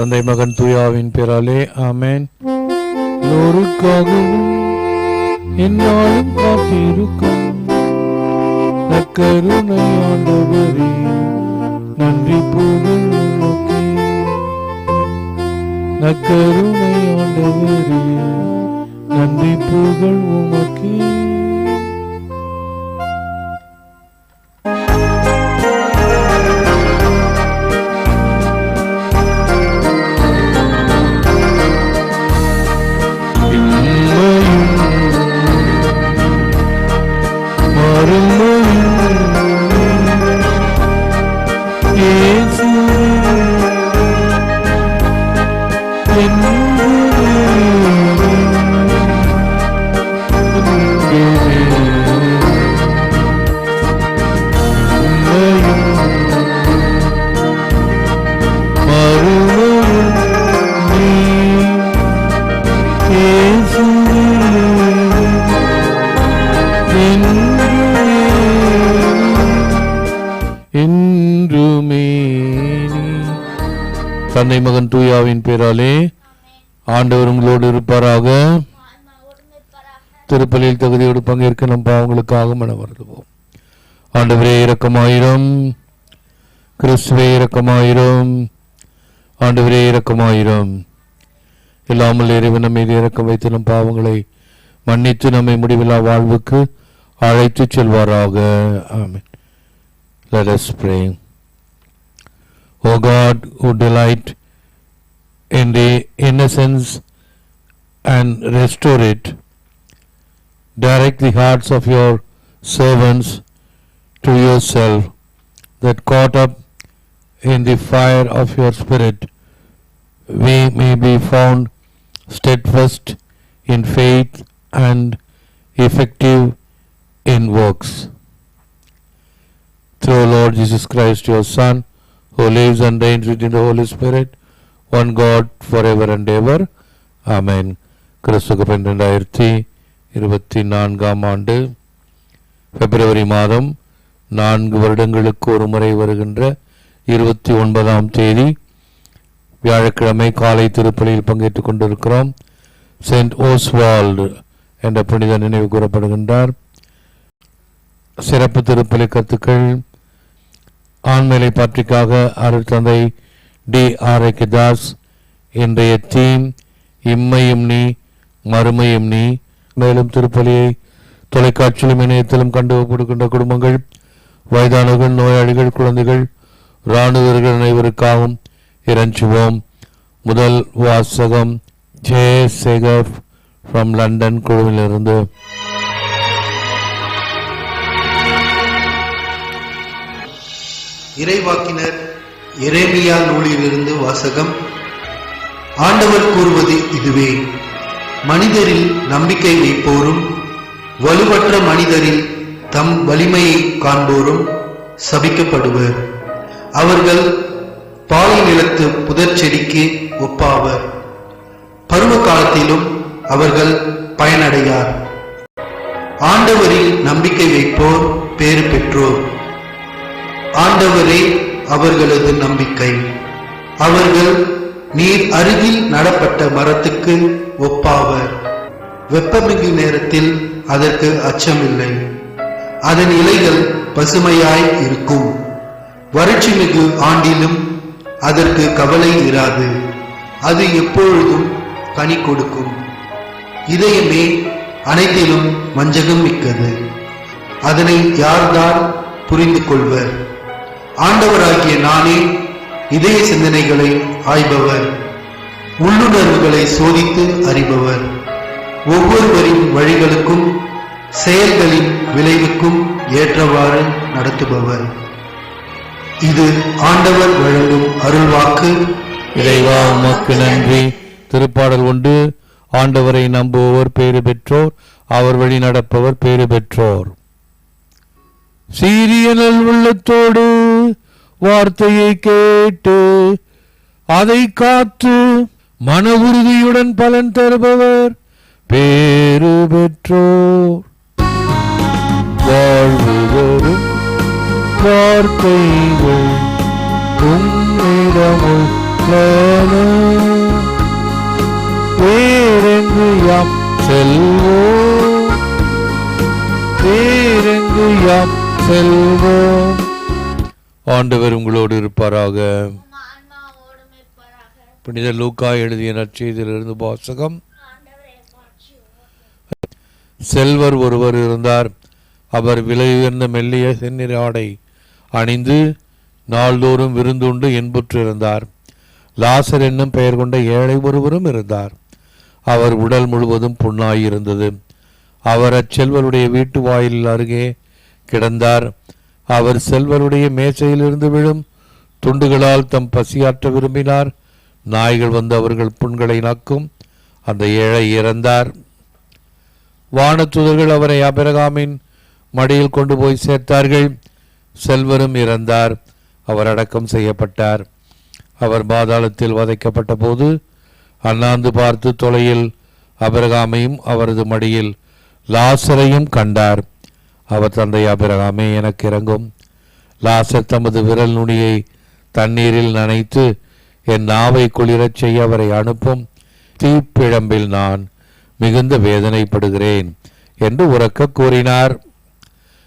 தந்தை மகன் தூயாவின் பேராலே ஆமேன். எல்லோருக்காகவும் என்னாலும் காத்திருக்கும். நற்கருணை ஆண்டவரே நன்றி புகழ் உமக்கே நற்கருணை ஆண்டவரே நன்றி புகழ் உமக்கே. உங்களோடு திருப்பலியில் தகுதியோடு பங்கேற்க நம் பாவங்களுக்காக மன வருதுவோம் ஆண்டவரே இரக்கமாயிரம். கிறிஸ்துவே இரக்கமாயிரம். ஆண்டவரே இரக்கமாயிரம். இல்லாமல் இறைவன் நம்மை இறக்கம் வைத்து நம் பாவங்களை மன்னித்து நம்மை முடிவில்லா வாழ்வுக்கு அழைத்து செல்வாராக. ஆமென். Let us pray. O God, who delight in the innocence and restore it, direct the hearts of your servants to yourself, that caught up in the fire of your Spirit, we may be found steadfast in faith and effective in works. Through Lord Jesus Christ, your Son, who lives and reigns within the Holy Spirit, one God forever and ever. Amen. கிறிஸ்துக்கு பன்னிரெண்டாயிரத்தி இருபத்தி நான்காம் ஆண்டு பிப்ரவரி மாதம் நான்கு வருடங்களுக்கு ஒரு முறை வருகின்ற இருபத்தி ஒன்பதாம் தேதி வியாழக்கிழமை காலை திருப்பலியில் பங்கேற்றுக் கொண்டிருக்கிறோம். செயின்ட் ஓஸ்வால்டு என்ற புனித நினைவு கூறப்படுகின்றார். சிறப்பு திருப்பலி கருத்துக்கள். ஆண்மையை பற்றிக்காக அருள் தந்தை டி ஆர் தாஸ் இன்றைய தீம் இம்மையும் நீ மறுமையும் நீ மேலும் திருப்பலியை தொலைக்காட்சியிலும் இணையத்திலும் கண்டு கொடுக்கின்ற குடும்பங்கள் வயதானவர்கள் நோயாளிகள் குழந்தைகள் இராணுவர்கள் அனைவருக்காகவும் இறஞ்சுவோம். முதல் வாசகம் ஜே சேகர் ஃப்ரம் லண்டன் குழுவிலிருந்து. இறைவாக்கினர் இறைமையா நூலிலிருந்து வாசகம். ஆண்டவர் கூறுவது இதுவே. மனிதரில் நம்பிக்கை வைப்போரும் வலுவற்ற மனிதரில் தம் வலிமையை காண்போரும் சபிக்கப்படுவர். அவர்கள் பாலை நிலத்து புதர் செடிக்கு ஒப்பாவர். பருவ காலத்திலும் அவர்கள் பயனடையார். ஆண்டவரில் நம்பிக்கை வைப்போர் பேறு பெற்றோர். ஆண்டவரே அவர்களது நம்பிக்கை. அவர்கள் நீர் அருகில் நடப்பட்ட மரத்துக்கு ஒப்பாவர். வெப்பமிகு நேரத்தில் அதற்கு அச்சமில்லை. அதன் இலைகள் பசுமையாய் இருக்கும். வறட்சி மிகு ஆண்டிலும் அதற்கு கவலை இராது. அது எப்பொழுதும் கனி கொடுக்கும். இதயமே அனைத்திலும் வஞ்சகம் மிக்கது. அதனை யார்தான் புரிந்து கொள்வர்? ஆண்டவராகிய நானே இதய சிந்தனைகளை ஆய்பவர். உள்ளுணர்வுகளை சோதித்து அறிபவர். ஒவ்வொருவரின் வழிகளுக்கும் செயல்களின் விளைவுக்கும் ஏற்றவாறு நடத்துபவர். இது ஆண்டவர் வழங்கும் அருள்வாக்கு. இறைவா உமக்கு நன்றி. திருப்பாடல் ஒன்று ஆண்டவரை நம்புவோர் பேறு பெற்றோர் அவர் வழி நடப்பவர் பேறு பெற்றோர். சீரிய நல் உள்ளத்தோடு வார்த்தையை கேட்டு அதை காத்து மன உறுதியுடன் பலன் தருபவர். பேரு பெற்றோர். வாழ்வு வரும் வார்த்தைகள் உம்மிடமும் போலும் யாம் செல்வோம் வேறெங்கு யாம் செல்வோம் ஆண்டவர் உங்களோடு இருப்பாராக. புனித லூக்கா எழுதிய நற்செய்தியிலிருந்து வாசகம். செல்வர் ஒருவர் இருந்தார். அவர் விலை உயர்ந்த மெல்லிய செந்நிற ஆடை அணிந்து நாள்தோறும் விருந்துண்டு இன்புற்றிருந்தார் லாசர் என்னும் பெயர் கொண்ட ஏழை ஒருவரும் இருந்தார். அவர் உடல் முழுவதும் புண்ணாயிருந்தது. அவர் அச்செல்வருடைய வீட்டு வாயிலில் அருகே கிடந்தார். அவர் செல்வருடைய மேசையிலிருந்து விழும் துண்டுகளால் தம் பசியாற்ற விரும்பினார். நாய்கள் வந்து அவர்கள் புண்களை நக்கும். அந்த ஏழை இறந்தார். வானத்துதர்கள் அவரை அபிரகாமின் மடியில் கொண்டு போய் சேர்த்தார்கள். செல்வரும் இறந்தார். அவர் அடக்கம் செய்யப்பட்டார். அவர் பாதாளத்தில் வதைக்கப்பட்ட போது அண்ணாந்து பார்த்து தொலையில் அபிரகாமையும் அவரது மடியில் லாசரையும் கண்டார். அவர் தந்தை அபிரகாமே எனக்கு இறங்கும். லாசர் தமது விரல் நுனியை தண்ணீரில் நனைத்து என் நாவை குளிரச் செய்ய அவரை அனுப்பும் தீப்பிழம்பில் நான் மிகுந்த வேதனைப்படுகிறேன் என்று உறக்க கூறினார்.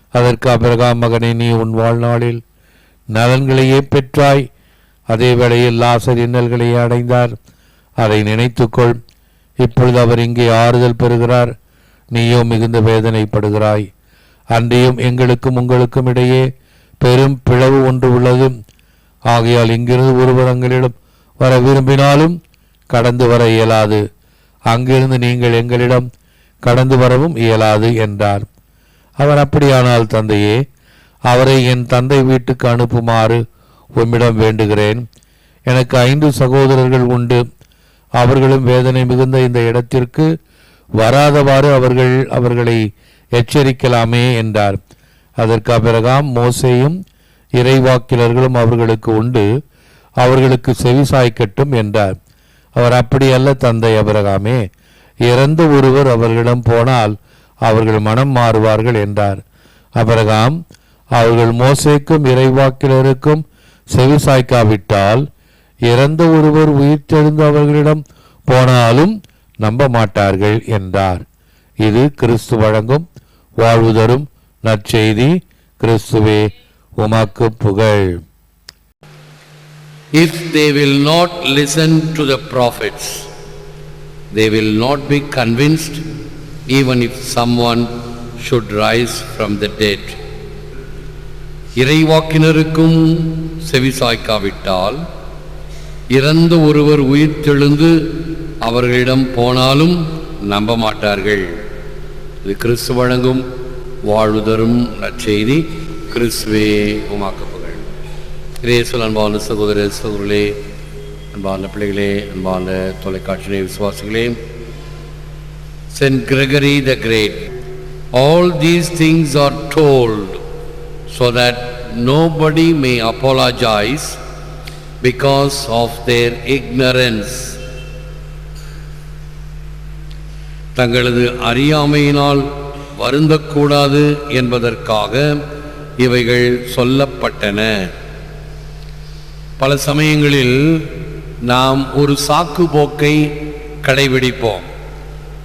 அதற்கு அபிரகாம் மகனே நீ உன் வாழ்நாளில் நலன்களையே பெற்றாய். அதே வேளையில் லாசர் இன்னல்களையே அடைந்தார். அதை நினைத்துக்கொள். இப்பொழுது அவர் இங்கே ஆறுதல் பெறுகிறார். நீயோ மிகுந்த வேதனைப்படுகிறாய். அன்றையும் எங்களுக்கும் உங்களுக்கும் இடையே பெரும் பிளவு ஒன்று உள்ளது. ஆகையால் இங்கிருந்து ஒருவர் எங்களிடம் வர விரும்பினாலும் கடந்து வர இயலாது. அங்கிருந்து நீங்கள் எங்களிடம் கடந்து வரவும் இயலாது என்றார். அவர் அப்படியானால் தந்தையே அவரை என் தந்தை வீட்டுக்கு அனுப்புமாறு உம்மிடம் வேண்டுகிறேன். எனக்கு ஐந்து சகோதரர்கள் உண்டு. அவர்களும் வேதனை மிகுந்த இந்த இடத்திற்கு வராதவாறு அவர்கள் அவர்களை எச்சரிக்கலாமே என்றார். அதற்கு பிறகாம் மோசையும் இறைவாக்கிலர்களும் அவர்களுக்கு உண்டு. அவர்களுக்கு செவி சாய்க்கட்டும் என்றார். அவர் அப்படியல்ல தந்தை அபிரகாமே. இறந்த ஒருவர் அவர்களிடம் போனால் அவர்கள் மனம் மாறுவார்கள் என்றார். அபிரகாம் அவர்கள் மோசேக்கும் இறைவாக்கிலருக்கும் செவி சாய்க்காவிட்டால் இறந்த ஒருவர் உயிர்த்தெழுந்து அவர்களிடம் போனாலும் நம்ப மாட்டார்கள் என்றார். இது கிறிஸ்து வழங்கும் வாழ்வு தரும் நற்செய்தி. கிறிஸ்துவே உமாக்கு புகழ். If they will not listen to the prophets, they will not be convinced even if someone should rise from the dead. இறைவாக்கினருக்கும் செவிசாய்க்காவிட்டால் இறந்த ஒருவர் உயிர்த்தெழுந்து அவர்களிடம் போனாலும் நம்ப மாட்டார்கள். இது கிறிஸ்து வழங்கும் வாழ்வு தரும் நற்செய்தி. கிறிஸ்துவே உமாக்கப்படும் கிரேசல் அன்பான சகோதர சகோதரே அன்பான பிள்ளைகளே அன்பான தொலைக்காட்சியிலே விசுவாசிகளே saint Gregory the great all these things are told so that nobody may apologise because of their ignorance தங்களது அறியாமையினால் வருந்தக்கூடாது என்பதற்காக இவைகள் சொல்லப்பட்டன பல சமயங்களில் நாம் ஒரு சாக்கு போக்கை கடைபிடிப்போம்.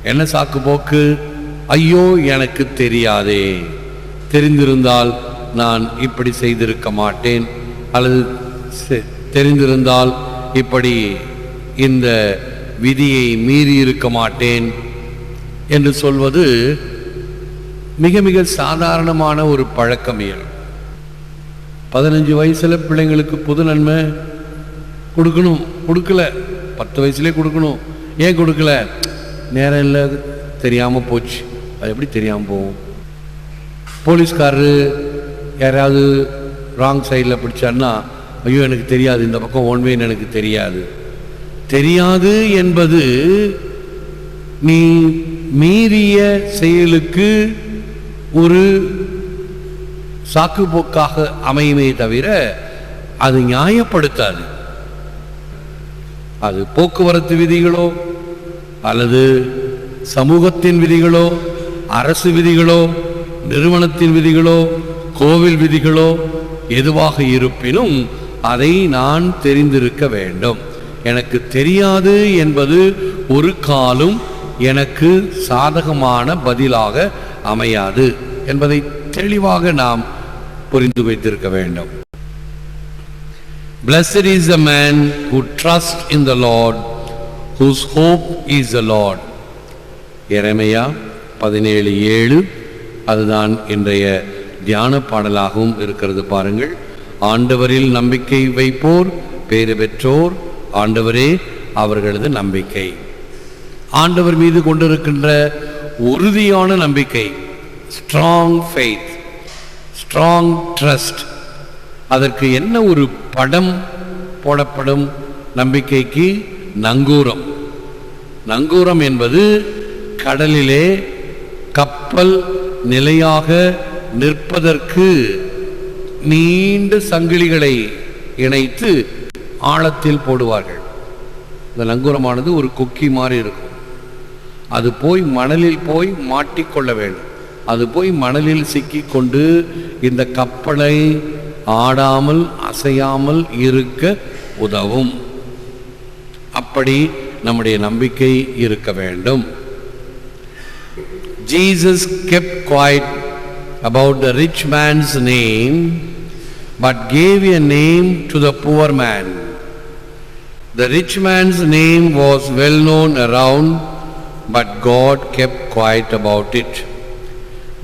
என்ன சாக்கு போக்கு ஐயோ எனக்கு தெரியாதே. தெரிந்திருந்தால் நான் இப்படி செய்திருக்க மாட்டேன். அல்லது செ- தெரிந்திருந்தால் இப்படி இந்த விதியை மீறி இருக்க மாட்டேன் என்று சொல்வது மிக மிக சாதாரணமான ஒரு பழக்கமியல் பதினஞ்சு வயசில் பிள்ளைங்களுக்கு புது நன்மை கொடுக்கணும். கொடுக்கல. பத்து வயசுலேயே கொடுக்கணும். ஏன் கொடுக்கல? நேரம் இல்லை தெரியாமல் போச்சு. அது எப்படி தெரியாமல் போகும்? போலீஸ்காரரு யாராவது ராங் சைடில் பிடிச்சான்னா ஐயோ எனக்கு தெரியாது. இந்த பக்கம் ஒன்வேன்னு எனக்கு தெரியாது. தெரியாது என்பது நீ மீறிய செயலுக்கு ஒரு சாக்குப்போக்காக அமையுமே தவிர அது நியாயப்படுத்தாது. அது போக்குவரத்து விதிகளோ அல்லது சமூகத்தின் விதிகளோ அரசு விதிகளோ நிறுவனத்தின் விதிகளோ கோவில் விதிகளோ எதுவாக இருப்பினும் அதை நான் தெரிந்திருக்க வேண்டும். எனக்கு தெரியாது என்பது ஒரு காலும் எனக்கு சாதகமான பதிலாக அமையாது என்பதை தெளிவாக நாம் புரிந்து வைத்திருக்க வேண்டும். Blessed is the man who trusts in the Lord, whose hope is the Lord. இறைமையா பதினேழு ஏழு அதுதான் இன்றைய தியான பாடலாகவும் இருக்கிறது பாருங்கள். ஆண்டவரில் நம்பிக்கை வைப்போர் பேறு பெற்றோர் ஆண்டவரே அவர்களது நம்பிக்கை. ஆண்டவர் மீது கொண்டிருக்கின்ற உறுதியான நம்பிக்கை ஸ்ட்ராங் ஃபெய்த் ஸ்ட்ராங் ட்ரஸ்ட் அதற்கு என்ன ஒரு படம் போடப்படும்? நம்பிக்கைக்கு நங்கூரம். நங்கூரம் என்பது கடலிலே கப்பல் நிலையாக நிற்பதற்கு நீண்ட சங்கிலிகளை இணைத்து ஆழத்தில் போடுவார்கள். இந்த நங்கூரமானது ஒரு கொக்கி மாதிரி இருக்கும். அது போய் மணலில் போய் மாட்டிக்கொள்ள வேண்டும். அது போய் மணலில் சிக்கிக்கொண்டு இந்த கப்பலை ஆடாமல் அசையாமல் இருக்க உதவும் அப்படி நம்முடைய நம்பிக்கை இருக்க வேண்டும் Jesus kept quiet about the rich man's name but gave a name to the poor man the rich man's name was well known around but God kept quiet about it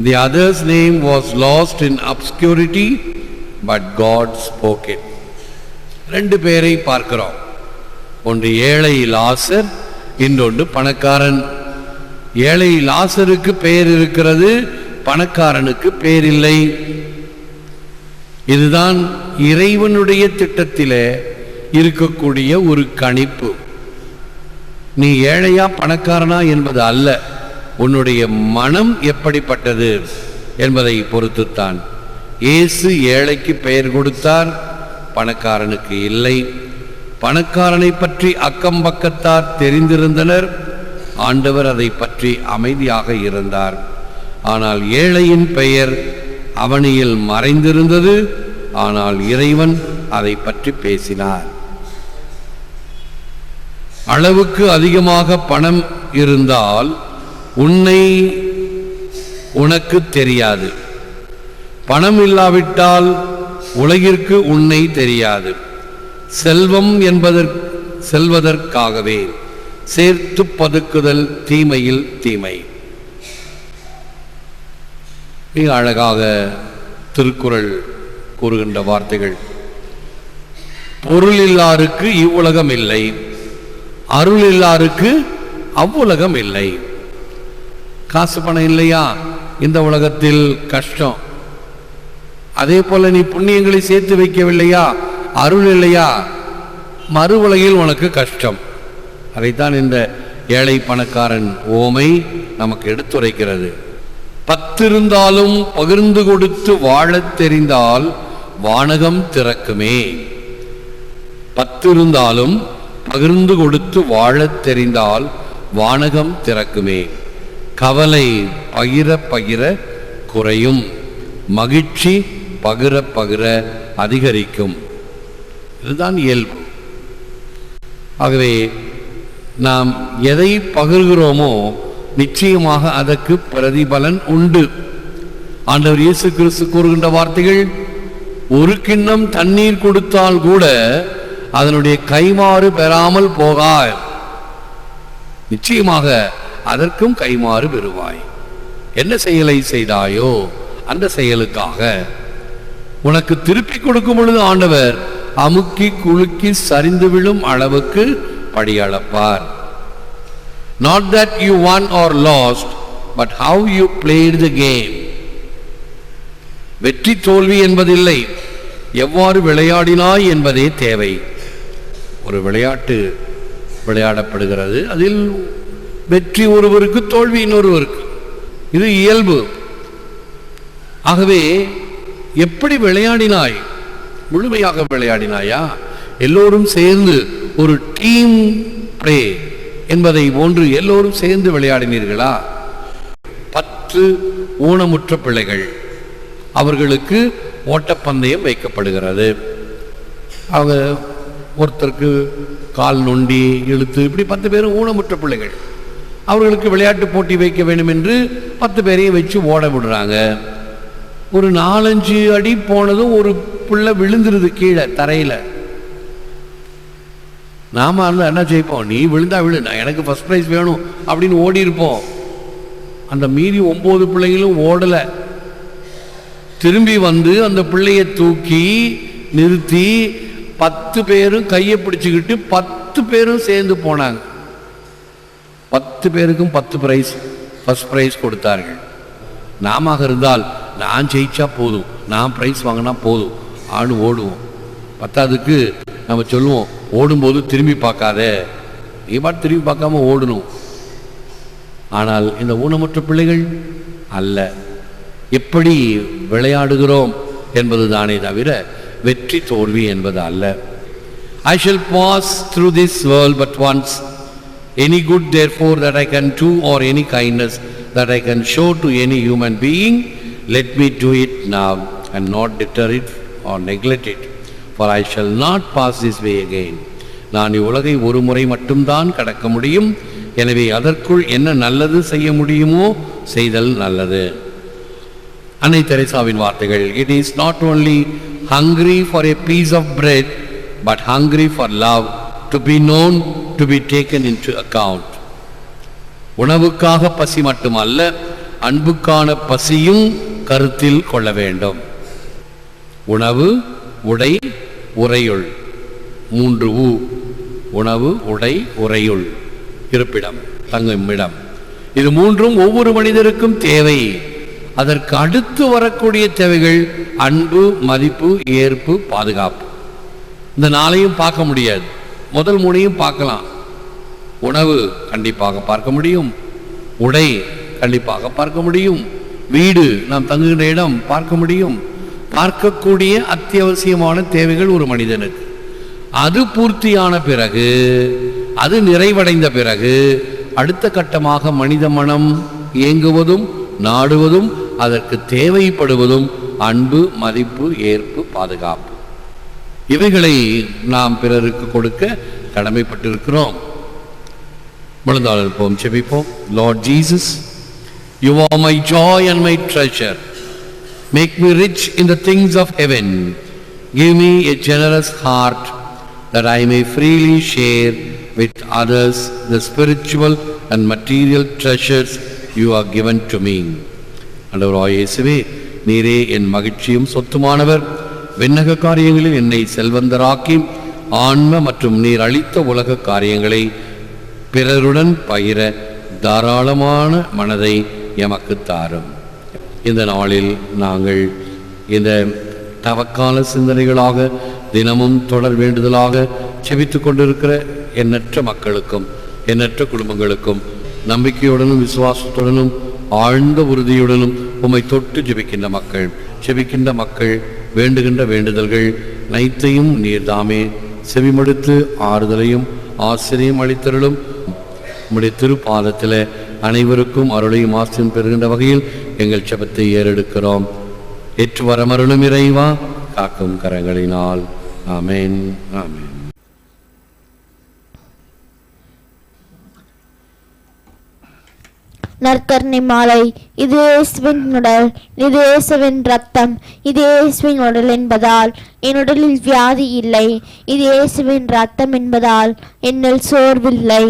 The other's name was lost in obscurity, but God spoke it. ரெண்டு பேரை பார்க்கிறோம். ஒன்று ஏழை லாசர் இன்னொன்று பணக்காரன். ஏழை லாசருக்கு பெயர் இருக்கிறது பணக்காரனுக்கு பெயர் இல்லை. இதுதான் இறைவனுடைய திட்டத்திலே இருக்கக்கூடிய ஒரு கணிப்பு. நீ ஏழையா பணக்காரனா என்பது அல்ல. உன்னுடைய மனம் எப்படிப்பட்டது என்பதை பொறுத்துத்தான். இயேசு ஏழைக்கு பெயர் கொடுத்தார் பணக்காரனுக்கு இல்லை. பணக்காரனை பற்றி அக்கம் பக்கத்தார் தெரிந்திருந்தனர் ஆண்டவர் அதை பற்றி அமைதியாக இருந்தார். ஆனால் ஏழையின் பெயர் அவனியில் மறைந்திருந்தது ஆனால் இறைவன் அதை பற்றி பேசினார். அளவுக்கு அதிகமாக பணம் இருந்தால் உன்னை உனக்கு தெரியாது. பணம் இல்லாவிட்டால் உலகிற்கு உன்னை தெரியாது. செல்வம் என்பதற் செல்வதற்காகவே சேர்த்து பதுக்குதல் தீமையில் தீமை. மிக அழகாக திருக்குறள் கூறுகின்ற வார்த்தைகள். பொருள் இல்லாருக்கு இவ்வுலகம் இல்லை. அருள் இல்லாருக்கு அவ்வுலகம் இல்லை. காசு பணம் இல்லையா? இந்த உலகத்தில் கஷ்டம். அதே போல நீ புண்ணியங்களை சேர்த்து வைக்கவில்லையா? அருள் இல்லையா? மறு உலகில் உனக்கு கஷ்டம். அதைத்தான் இந்த ஏழை பணக்காரன் ஓமை நமக்கு எடுத்துரைக்கிறது. பத்திருந்தாலும் பகிர்ந்து கொடுத்து வாழத் தெரிந்தால் வானகம் திறக்குமே. பத்திருந்தாலும் பகிர்ந்து கொடுத்து வாழத் தெரிந்தால் வானகம் திறக்குமே. கவலை பகிர பகிர குறையும். மகிழ்ச்சி பகிர பகிர அதிகரிக்கும். இதுதான் இயல்பு. ஆகவே நாம் எதை பகிர்கிறோமோ நிச்சயமாக அதற்கு பிரதிபலன் உண்டு. ஆண்டவர் இயேசு கிறிஸ்து கூறுகின்ற வார்த்தைகள் ஒரு கிண்ணம் தண்ணீர் கொடுத்தால் கூட அதனுடைய கைமாறு பெறாமல் போகா நிச்சயமாக அதற்கும் கைமாறு பெறுவாய். என்ன செயலை செய்தாயோ அந்த செயலுக்காக உனக்கு திருப்பி கொடுக்கும் பொழுது ஆண்டவர் அமுக்கி குலுக்கி சரிந்து விழும் அளவுக்கு படியளப்பார். Not that you won or lost but how you played the game வெற்றி தோல்வி என்பதில்லை எவ்வாறு விளையாடினாய் என்பதே தேவை. ஒரு விளையாட்டு விளையாடப்படுகிறது அதில் வெற்றி ஒருவருக்கு தோல்வி இன்னொருவருக்கு. இது இயல்பு. ஆகவே எப்படி விளையாடினாய்? முழுமையாக விளையாடினாயா? எல்லோரும் சேர்ந்து ஒரு டீம் ப்ளே என்பதை போன்று எல்லோரும் சேர்ந்து விளையாடினீர்களா? பத்து ஊனமுற்ற பிள்ளைகள். அவர்களுக்கு ஓட்டப்பந்தயம் வைக்கப்படுகிறது. அவங்க ஒருத்தருக்கு கால் நொண்டி இழுத்து இப்படி பத்து பேரும் ஊனமுற்ற பிள்ளைகள். அவர்களுக்கு விளையாட்டு போட்டி வைக்க வேண்டும் என்று பத்து பேரையும் வச்சு ஓட விடுறாங்க. ஒரு நாலஞ்சு அடி போனதும் ஒரு பிள்ளை விழுந்துருது கீழே தரையில். நாம இருந்தால் என்ன செய்ப்போம் நீ விழுந்தா விழு நான் எனக்கு ஃபர்ஸ்ட் ப்ரைஸ் வேணும் அப்படின்னு ஓடி இருப்போம் அந்த மீதி ஒம்பது பிள்ளைகளும் ஓடலை. திரும்பி வந்து அந்த பிள்ளைய தூக்கி நிறுத்தி பத்து பேரும் கையை பிடிச்சிக்கிட்டு பத்து பேரும் சேர்ந்து போனாங்க. பத்து பேருக்கும் பத்து ப்ரைஸ் ஃபஸ்ட் ப்ரைஸ் கொடுத்தார்கள். நாம இருந்தால் நான் ஜெயிச்சா போதும். நான் ப்ரைஸ் வாங்கினா போதும். ஆடு ஓடுவோம். பத்தாவதுக்கு நம்ம சொல்லுவோம் ஓடும்போது திரும்பி பார்க்காத. நீ பாட்டு திரும்பி பார்க்காம ஓடணும். ஆனால் இந்த ஊனமுற்ற பிள்ளைகள் அல்ல. எப்படி விளையாடுகிறோம் என்பது தானே தவிர வெற்றி தோல்வி என்பது அல்ல. I shall pass through this world but once any good therefore that I can do or any kindness that I can show to any human being let me do it now and not defer it or neglect it for I shall not pass this way again நான் இவ்வுலகை ஒரு முறை மட்டும்தான் கடக்க முடியும். எனவே அதற்குள் என்ன நல்லது செய்ய முடியுமோ செய்தல் நல்லது. அன்னை தெரேசாவின் வார்த்தைகள் it is not only hungry for a piece of bread but hungry for love to be known to be taken into account உணவுக்காக பசி மட்டுமல்ல அன்புக்கான பசியும் கருத்தில் கொள்ள வேண்டும். உணவு உடை உறையுள். மூன்று ஊ. உணவு உடை உறையுள். இருப்பிடம் தங்குமிடம். இது மூன்றும் ஒவ்வொரு மனிதருக்கும் தேவை. அதற்கு அடுத்து வரக்கூடிய தேவைகள் அன்பு மதிப்பு ஏற்பு பாதுகாப்பு. இந்த நாளையும் பார்க்க முடியாது. முதல் மூணையும் பார்க்கலாம். உணவு கண்டிப்பாக பார்க்க முடியும். உடை கண்டிப்பாக பார்க்க முடியும். வீடு நாம் தங்குகின்ற இடம் பார்க்க முடியும். பார்க்கக்கூடிய அத்தியாவசியமான தேவைகள் ஒரு மனிதனுக்கு. அது பூர்த்தியான பிறகு அது நிறைவடைந்த பிறகு அடுத்த கட்டமாக மனித மனம் இயங்குவதும் நாடுவதும் அதற்கு தேவைப்படுவதும் அன்பு மதிப்பு ஏற்பு பாதுகாப்பு. இவைகளை நாம் பிறருக்கு கொடுக்க கடமைப்பட்டிருக்கிறோம். முழந்தாள் இருப்போம் செபிப்போம். Lord Jesus you are my joy and my treasure make me rich in the things of heaven give me a generous heart that I may freely share with others the spiritual and material treasures you given given to me. ஆண்டவராய் இயேசுவே நீரே என் மகிழ்ச்சியும் சொத்துமானவர். விண்ணக காரியங்களில் என்னை செல்வந்தராக்கி ஆன்ம மற்றும் நீர் அளித்த உலக காரியங்களை பிறருடன் பகிர தாராளமான மனதை எமக்கு தாரும். இந்த நாளில் நாங்கள் இந்த தவக்கால சிந்தனைகளாக தினமும் தொடர் வேண்டுதலாக செபித்து கொண்டிருக்கிற எண்ணற்ற மக்களுக்கும் எண்ணற்ற குடும்பங்களுக்கும் நம்பிக்கையுடனும் விசுவாசத்துடனும் ஆழ்ந்த உறுதியுடனும் உம்மை தொட்டு ஜெபிக்கின்ற மக்கள் ஜெபிக்கின்ற மக்கள் வேண்டுகின்ற வேண்டுதல்கள் அனைத்தையும் நீர்தாமே செவிமடுத்து ஆறுதலையும் ஆசிரியம் அளித்தருளும். உம்முடைய திருப்பாதத்தில் அனைவருக்கும் அருளையும் ஆசிரியம் பெறுகின்ற வகையில் எங்கள் செபத்தை ஏறெடுக்கிறோம். ஏற்று வரமருளும் இறைவா காக்கும் கரங்களினால். ஆமேன் ஆமேன். நற்கர்ணி மாலை. இது இயேசுவின் உடல் இது இயேசுவின் ரத்தம் இது இயேசுவின் உடல் என்பதால் என் உடலில் வியாதி இல்லை. இது இயேசுவின் ரத்தம் என்பதால் என்னில் சோர்வில்லை.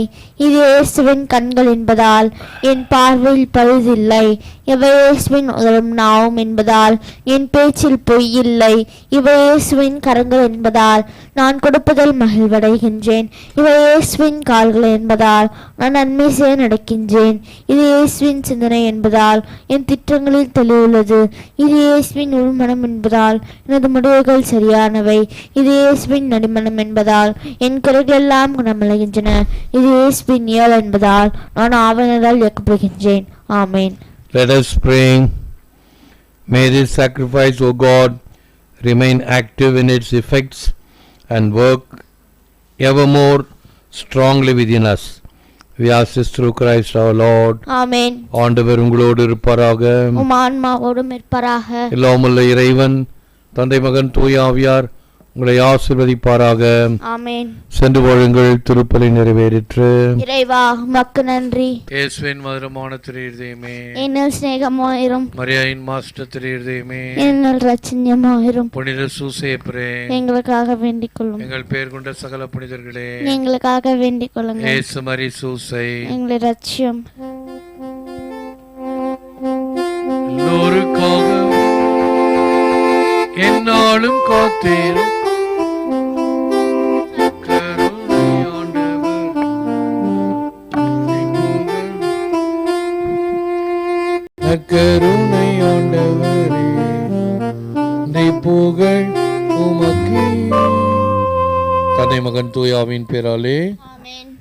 இது இயேசுவின் கண்கள் என்பதால் என் பார்வையில் பழுதில்லை. இவை இயேசுவின் உதவும் நாவும் என்பதால் என் பேச்சில் பொய் இல்லை. இவை இயேசுவின் கரங்கள் என்பதால் நான் கொடுப்பதில் மகிழ்வடைகின்றேன். இவை இயேசுவின் கால்கள் என்பதால் நான் நன்மை செய்ய நடக்கின்றேன். இது இயேசுவின் சிந்தனை என்பதால் என் திட்டங்களில் தெளிவுள்ளது. இது இயேசுவின் உள்மனம் என்பதால் எனது முடிவுகள் சரியானவை. இது இயேசுவின் நடிமனம் என்பதால் என் குறைகள் எல்லாம் குணமடைகின்றன. இது இயேசுவின் இயல் என்பதால் நான் ஆவணரால் இயக்கப்படுகின்றேன். ஆமேன். Let us pray. May this sacrifice, O God, remain active in its effects and work evermore strongly within us. We ask this through Christ our Lord. ஆமேன். ஆண்டவர் உங்களோடு இருப்பாராக. உம் ஆன்மாவோடும் இருப்பாராக. எல்லாமுள்ள இறைவன் தந்தை மகன் தூய ஆவியார் உங்களை ஆசிர்வதிப்பாராக. ஆமென். சென்று வாழுங்கள் திருப்பலி நிறைவேறிற்று. இறைவா மக்கு நன்றி. இயேசுவின் மதுரமான திரு இருதயமே என்னில் சிநேகமாயிரும். மரியாயின் மாஸ்டர் திரு இருதயமே என்னில் ரச்சன்யமாயிரும் புனித சூசேப்பரே. எங்களுக்காக வேண்டிக் கொள்ளும் எங்கள் பெயர் கொண்ட சகல புனிதர்களே. எங்களுக்காக வேண்டிக் கொள்ளுங்கள் இயேசு மரி சூசை. எங்களை ரட்சியம். எல்லோருக்காக என்னாலும் காத்தேரும். கருணை ஆண்டவர், நீ புகழ் உமக்கே. தந்தை மகன் தூயாவின் பேராலே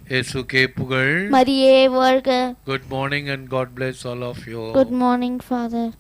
இயேசுக்கே புகழ். மரியே வாழ்க. Good morning and God bless all of you. Good morning father